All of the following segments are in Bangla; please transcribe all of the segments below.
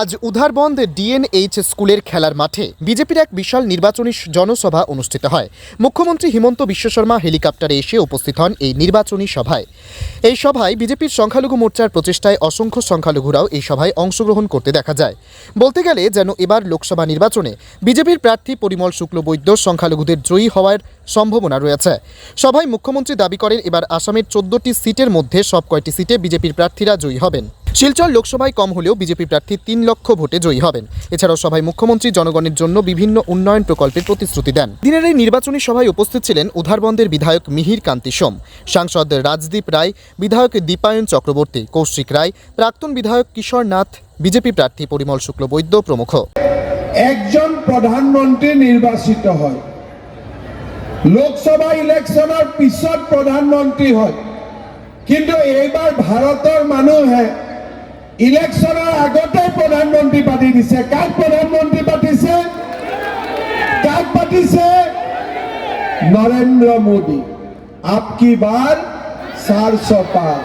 আজ উধারবন্দ ডিএনএইচ স্কুলের খেলার মাঠে বিজেপির এক বিশাল নির্বাচনী জনসভা অনুষ্ঠিত হয়। মুখ্যমন্ত্রী হিমন্ত বিশ্ব শর্মা হেলিকপ্টারে এসে উপস্থিত হন এই নির্বাচনী সভায়। এই সভায় বিজেপির সংখ্যালঘু মোর্চার প্রচেষ্টায় অসংখ্য সংখ্যালঘুরাও এই সভায় অংশগ্রহণ করতে দেখা যায়। বলতে গেলে যেন এবার লোকসভা নির্বাচনে বিজেপির প্রার্থী পরিমল শুক্লবৈদ্য সংখ্যালঘুদের জয়ী হওয়ার সম্ভাবনা রয়েছে। সভায় মুখ্যমন্ত্রী দাবি করেন, এবার আসামের চোদ্দটি সিটের মধ্যে সব কয়টি সিটে বিজেপির প্রার্থীরা জয়ী হবেন। শিলচর লোকসভায় কম হলেও বিজেপি প্রার্থী তিন লক্ষ ভোটে জয়ী হবেন। এছাড়াও সভায় মুখ্যমন্ত্রী জনগণের জন্য বিভিন্ন উন্নয়ন প্রকল্পের প্রতিশ্রুতি দেন। দিনের এই নির্বাচনী সভায় উপস্থিত ছিলেন উধারবন্দের বিধায়ক মিহির কান্তি সোম, সাংসদ রাজদীপ রায়, বিধায়ক দীপায়ন চক্রবর্তী, কৌশিক রায়, প্রাক্তন বিধায়ক কিশোর নাথ, বিজেপি প্রার্থী পরিমল শুক্লবৈদ্য প্রমুখ। একজন প্রধানমন্ত্রী নির্বাচিত হয়। লোকসভা ইলেকশ্যনৰ পিছত প্ৰধানমন্ত্ৰী হয়। কিন্তু এইবাৰ ভাৰতৰ মানুহে ইলেকশ্যনৰ আগতে প্ৰধানমন্ত্ৰী পাতি দিছে কাক প্ৰধানমন্ত্ৰী পাতিছে কাক পাতিছে নৰেন্দ্ৰ মোদী আপকি বাৰ চাৰ পাৰ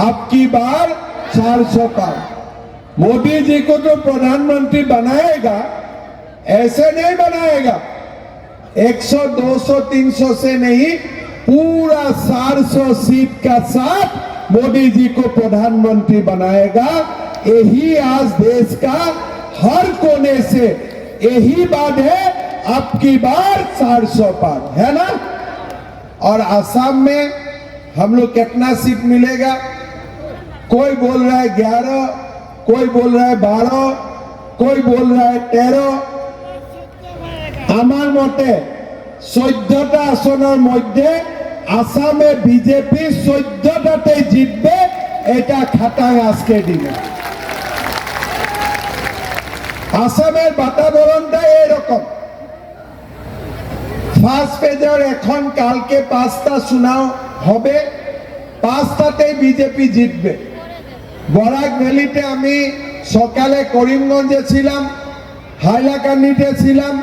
आपकी बार चार सौ पार मोदी जी को तो प्रधानमंत्री बनाएगा ऐसे नहीं बनाएगा 100 200 300 से नहीं पूरा 400 सीट का साथ मोदी जी को प्रधानमंत्री बनाएगा यही आज देश का हर कोने से यही बात है आपकी बार 400 पार है ना और आसाम में हम लोग कितना सीट मिलेगा कोई बोल रहा है ग्यारह कोई बोल रहा है बारह कोई बोल रहा है তেরো আমার মতে চৈধ্যটা আসনের মধ্যে আসামে বিজেপি চৈধ্যটাতে জিতবে, এটা খাটাং আজকে দিনে। আসামের বাতাবরণটা এরকম। ফার্স্ট পেজের এখন কালকে পাঁচটা শোনাও হবে পাঁচটাতেই বিজেপি জিতবে। বরাক ভ্যালিতে আমি সকালে করিমগঞ্জে ছিলাম, হাইলাকান্দিতে ছিলাম,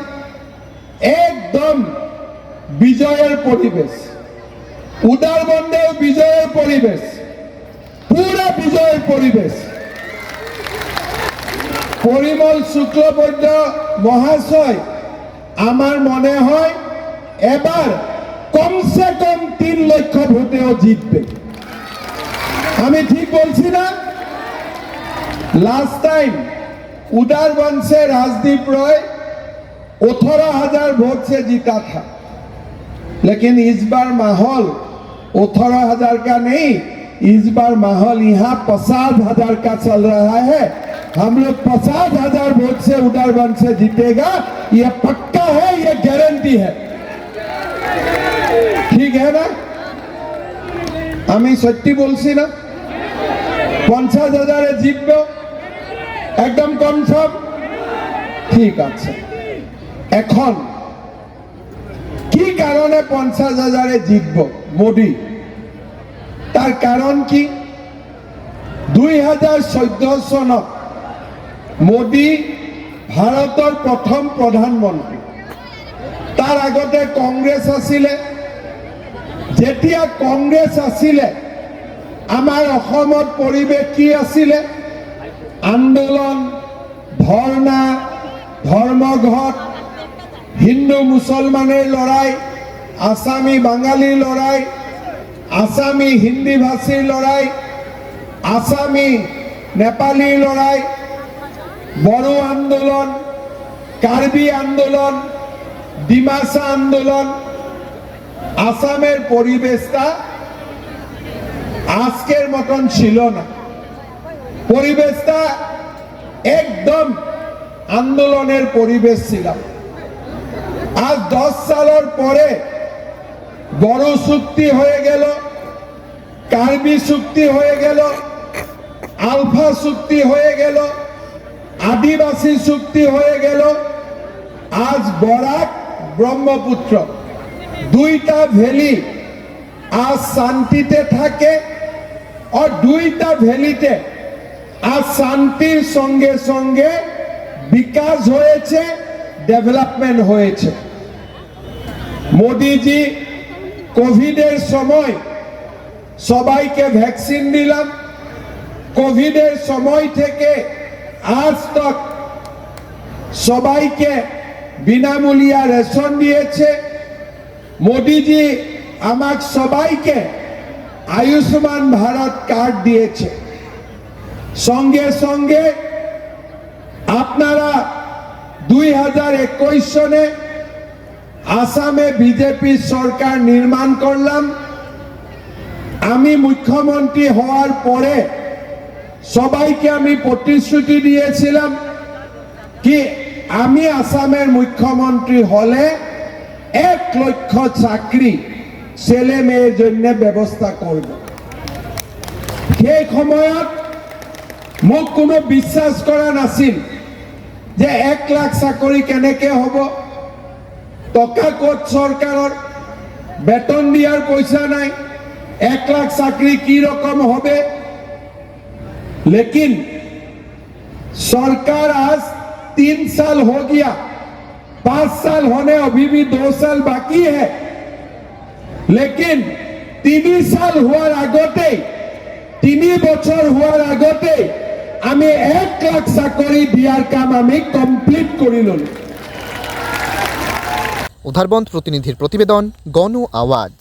একদম বিজয়ের পরিবেশ। উদারবন্দেও বিজয়ের পরিবেশ পুরো বিজয়ের পরিবেশ পরিমল শুক্লবৈদ্য মহাশয় আমার মনে হয় এবার কমসে কম তিন লক্ষ ভোটেও জিতবে আমি ঠিক বলছি না लास्ट टाइम उदारवन से राजदीप रॉय अठारह हजार वोट से जीता था लेकिन इस बार माहौल अठारह हजार का नहीं इस बार माहौल यहाँ पचास हजार का चल रहा है हम लोग पचास हजार वोट से उदारवन से जीतेगा ये पक्का है ये गारंटी है ठीक है ना আমি সত্যি বলছি না পঞ্চাশ হাজারে জিতবে একদম কনফার্ম ঠিক আছে এখন কি কারণে পঞ্চাশ হাজারে জিতব? মোদী। তার কারণ কি? দুই হাজাৰ চৈধ্য চনত মোদী ভাৰতৰ প্ৰথম প্ৰধানমন্ত্ৰী। তাৰ আগতে কংগ্ৰেছ আছিলে। যেতিয়া কংগ্ৰেছ আছিলে, আমাৰ অসমত পৰিৱেশ কি আছিলে? আন্দোলন, ধৰ্ণা, ধৰ্মঘট হিন্দু মুসলমানের লড়াই, আসামি বাঙালি লড়াই, আসামি হিন্দি ভাষীর লড়াই, আসামি নেপালি লড়াই, বড়ো আন্দোলন, কার্বি আন্দোলন, ডিমাসা আন্দোলন, আসামের পরিবেশটা আজকের মতন ছিল না। পরিবেশটা একদম আন্দোলনের পরিবেশ ছিল। আজ দশ সালের পরে বড় চুক্তি হয়ে গেল, কার্বি চুক্তি হয়ে গেল, আলফা চুক্তি হয়ে গেল, আদিবাসী চুক্তি হয়ে গেল। আজ বরাক ব্রহ্মপুত্র, দুইটা ভ্যালি আজ শান্তিতে থাকে আর দুইটা ভ্যালিতে আজ শান্তির সঙ্গে সঙ্গে বিকাশ হয়েছে ডেভেলপমেন্ট হয়েছে। মোদিজি, কোভিডের সময় সবাইকে ভ্যাকসিন দিলাম। কোভিডের সময় থেকে আজ তক সবাইকে বিনামূল্যা রেশন দিয়েছে। মোদিজি আমার সবাইকে আয়ুষ্মান ভারত কার্ড দিয়েছে। সঙ্গে সঙ্গে আপনারা দুই হাজার একুশ সনে আসামে বিজেপি সরকার নির্মাণ করলাম। আমি মুখ্যমন্ত্রী হওয়ার পরে সবাইকে আমি প্রতিশ্রুতি দিয়েছিলাম কি আমি আসামের মুখ্যমন্ত্রী হলে এক লক্ষ চাকরি ছেলে মেয়ের জন্য ব্যবস্থা করব। সেই সময়ত মোক কোনো বিশ্বাস কৰা নাছিল যে এক লাখ চাকৰি কেনেকে হ'ব? টকা ক'ত চৰকাৰৰ বেতন দিয়াৰ পইচা নাই এক লাখ চাকরি কি রকম হবে लेकिन सरकार आज तीन साल हो गया पांच साल होने अभी भी दो साल बाकी है लेकिन তিনি সাল হওয়ার আগতে তিনি বছর হওয়ার আগতে আমি এক লাখ চাকরি দিয়ার কাম আমি কমপ্লিট করে ললো উধারবন্দ প্রতিনিধির প্রতিবেদন গণ আওয়াজ।